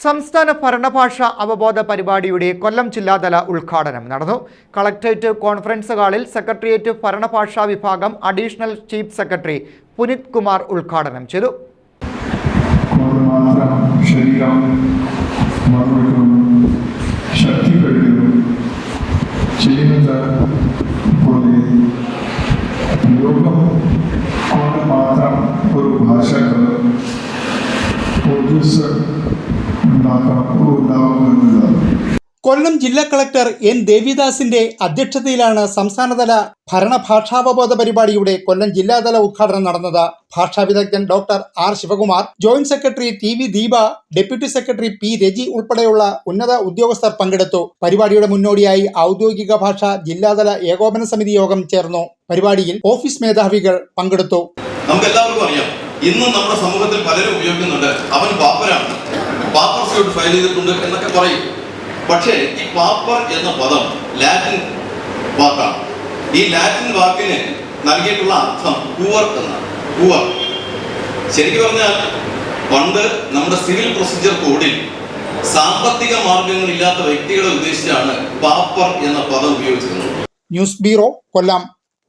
സംസ്ഥാന ഭരണഭാഷ അവബോധ പരിപാടിയുടെ കൊല്ലം ജില്ലാതല ഉദ്ഘാടനം നടന്നു. കളക്ടറേറ്റ് കോൺഫറൻസ് ഹാളിൽ സെക്രട്ടേറിയറ്റ് ഭരണഭാഷാ വിഭാഗം additional chief secretary Punit Kumar ഉദ്ഘാടനം ചെയ്തു. ഒരു കൊല്ലം ജില്ലാ കളക്ടർ എൻ ദേവിദാസിന്റെ അധ്യക്ഷതയിലാണ് സംസ്ഥാനതല ഭരണഭാഷാവബോധ പരിപാടിയുടെ കൊല്ലം ജില്ലാതല ഉദ്ഘാടനം നടന്നത് ഭാഷാ വിദഗ്ധൻ doctor R Sivakumar joint secretary T V Deepa deputy secretary P Reji ഉൾപ്പെടെയുള്ള ഉന്നത ഉദ്യോഗസ്ഥർ പങ്കെടുത്തു. പരിപാടിയുടെ മുന്നോടിയായി ഔദ്യോഗിക ഭാഷ ജില്ലാതല ഏകോപന സമിതി യോഗം ചേർന്നു. പരിപാടിയിൽ ഓഫീസ് മേധാവികൾ പങ്കെടുത്തു. നമുക്ക് എല്ലാവർക്കും അറിയാം. ഇന്ന് നമ്മുടെ സമൂഹത്തിൽ പലരും ഉപയോഗിക്കുന്നുണ്ട് അവൻ പാപ്പരാണ് സ്യൂട്ട് ഫയൽ ചെയ്തിട്ടുണ്ട് എന്നൊക്കെ പറയും. പക്ഷേ ഈ പാപ്പർ എന്ന പദം ലാറ്റിൻ വാക്കാണ്. ഈ ലാറ്റിൻ വാക്കിന് നൽകിയിട്ടുള്ള അർത്ഥം പൂവർ എന്നാണ്. പൂവർ ശരിക്കും പറഞ്ഞാൽ പണ്ട് നമ്മുടെ സിവിൽ പ്രൊസീജിയർ കോഡിൽ സാമ്പത്തിക മാർഗങ്ങളില്ലാത്ത വ്യക്തികളെ ഉദ്ദേശിച്ചാണ് പാപ്പർ എന്ന പദം ഉപയോഗിച്ചിരുന്നത്. News bureau Kollam.